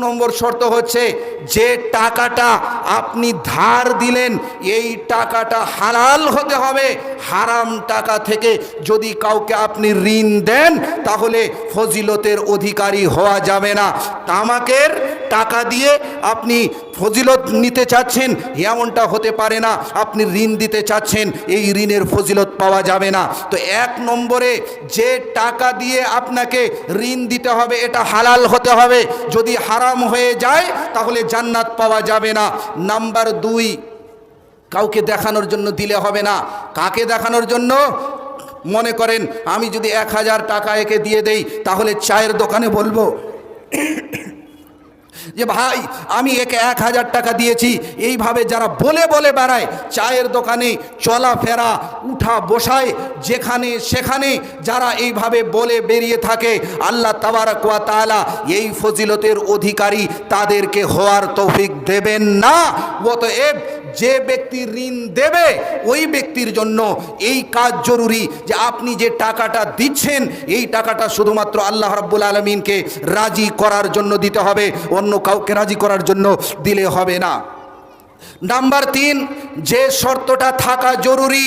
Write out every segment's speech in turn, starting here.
নম্বর শর্ত হচ্ছে যে টাকাটা আপনি ধার দিলেন, এই টাকাটা হালাল হতে হবে। হারাম টাকা থেকে যদি কাউকে আপনি ঋণ দেন, তাহলে ফজিলতের অধিকারী হওয়া যাবে না। তামাকের টাকা দিয়ে আপনি ফজিলত নিতে চাচ্ছেন, এমনটা হতে পারে না। আপনি ঋণ দিতে চাচ্ছেন, এই ঋণের ফজিলত পাওয়া যাবে না। তো এক নম্বরে যে টাকা দিয়ে আপনাকে ঋণ দিতে হবে, এটা হালাল হতে হবে। যদি হারাম হয়ে যায়, তাহলে জান্নাত পাওয়া যাবে না। নাম্বার দুই, কাউকে দেখানোর জন্য দিলে হবে না। কাকে দেখানোর জন্য? মনে করেন, আমি যদি এক হাজার টাকা একে দিয়ে দেই, তাহলে চায়ের দোকানে বলব যে ভাই, আমি একে এক হাজার টাকা দিয়েছি। এইভাবে যারা বলে বলে বেড়ায়, চায়ের দোকানে চলা ফেরা উঠা বসায়, যেখানে সেখানে যারা এইভাবে বলে বেরিয়ে থাকে, আল্লাহ তাবারাকুয়া তালা এই ফজিলতের অধিকারী তাদেরকে হওয়ার তৌফিক দেবেন না। অতএব যে ব্যক্তি ঋণ দেবে, ওই ব্যক্তির জন্য এই কাজ জরুরি যে আপনি যে টাকাটা দিচ্ছেন, এই টাকাটা শুধুমাত্র আল্লাহ রাব্বুল আলমিনকে রাজি করার জন্য দিতে হবে, অন্য কাউকে রাজি করার জন্য দিলে হবে না। নাম্বার তিন, যে শর্তটা থাকা জরুরি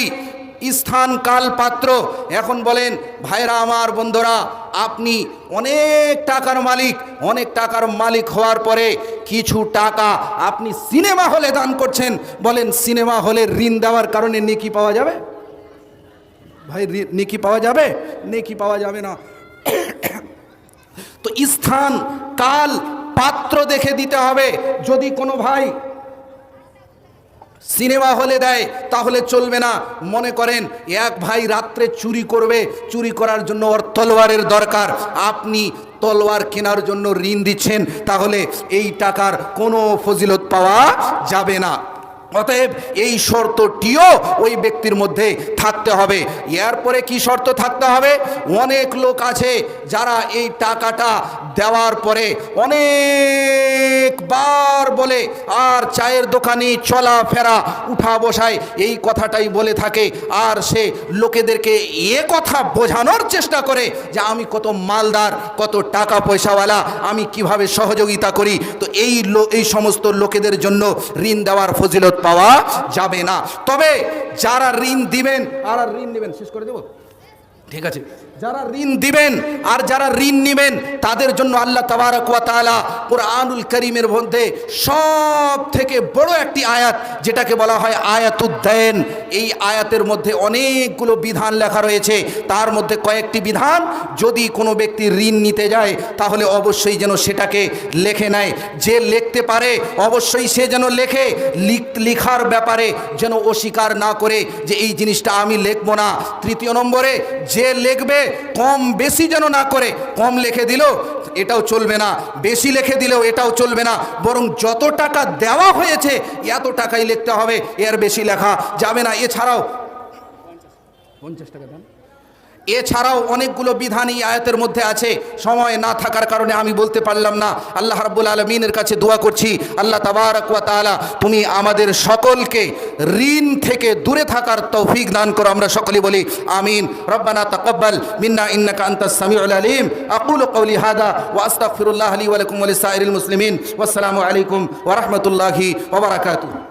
স্থান কাল পাত্র এখন বলেন, ভাইরা আমার বন্ধুরা, আপনি অনেক টাকার মালিক, অনেক টাকার মালিক হওয়ার পরে কিছু টাকা আপনি সিনেমা হলে দান করছেন। বলেন, সিনেমা হলে ঋণ দেওয়ার কারণে নেকি পাওয়া যাবে? ভাই নেকি পাওয়া যাবে? নেকি পাওয়া যাবে না। তো স্থান কাল পাত্র দেখে দিতে হবে। যদি কোনো ভাই সিনেমা হলে দেয়, তাহলে চলবে না। মনে করেন, এক ভাই রাত্রে চুরি করবে, চুরি করার জন্য ওর তলোয়ারের দরকার। আপনি তলোয়ার কেনার জন্য ঋণ দিচ্ছেন, তাহলে এই টাকার কোনো ফজিলত পাওয়া যাবে না। অতএব এই শর্তটিও ওই ব্যক্তির মধ্যে থাকতে হবে। এরপরে কি শর্ত থাকতে হবে? অনেক লোক আছে যারা এই টাকাটা দেওয়ার পরে অনেকবার বলে, আর চায়ের দোকানে চলা ফেরা উঠা বসায়। এই কথাটাই বলে থাকে। আর সে লোকেদেরকে এ কথা বোঝানোর চেষ্টা করে যে, আমি কত মালদার, কত টাকা পয়সাওয়ালা আমি কীভাবে সহযোগিতা করি? তো এই এই সমস্ত লোকেদের জন্য ঋণ দেওয়ার ফজিলত পাওয়া যাবে না। তবে যারা ঋণ দিবেন, আর ঋণ নেবেন, শেষ করে দেবো? ঠিক আছে। যারা ঋণ দিবেন আর যারা ঋণ নেবেন, তাদের জন্য আল্লাহ তাবারক ওয়া তাআলা কোরআনুল করিমের মধ্যে সব থেকে বড় একটি আয়াত, যেটাকে বলা হয় আয়াত আয়াতুদ্দায়ন এই আয়াতের মধ্যে অনেকগুলো বিধান লেখা রয়েছে। তার মধ্যে কয়েকটি বিধান, যদি কোনো ব্যক্তি ঋণ নিতে যায়, তাহলে অবশ্যই যেন সেটাকে লেখে নেয়। যে লিখতে পারে, অবশ্যই সে যেন লিখ- লিখার ব্যাপারে যেন অস্বীকার না করে যে এই জিনিসটা আমি লিখব না। তৃতীয় নম্বরে, যে লিখবে, কম বেশি যেন না করে, কম লেখে দিল এটাও চলবে না, বেশি লেখে দিলেও এটাও চলবে না, বরং যত টাকা দেওয়া হয়েছে, এত টাকাই লিখতে হবে, এর বেশি লেখা যাবে না। এছাড়াও, পঞ্চাশ টাকা দেন। এছাড়াও অনেকগুলো বিধান এই আয়াতের মধ্যে আছে। সময় না থাকার কারণে আমি বলতে পারলাম না। আল্লাহ রাব্বুল আলমিনের কাছে দোয়া করছি, আল্লাহ তাবারক ওয়া তাআলা তুমি আমাদের সকলকে ঋণ থেকে দূরে থাকার তৌফিক দান করো। আমরা সকলে বলি, আমিন। রব্বানা তাকাব্বাল মিন্না ইন্নাকা আনতাস সামিউল আলিম। আকুলু কওলি হাদা ওয়া আস্তাগফিরুল্লাহ লি ওয়া লাকুম ওয়া লিসাইরিল মুসলিমিন। ওয়াসসালামু আলাইকুম ওয়া রাহমাতুল্লাহি ওয়া বারাকাতুহু।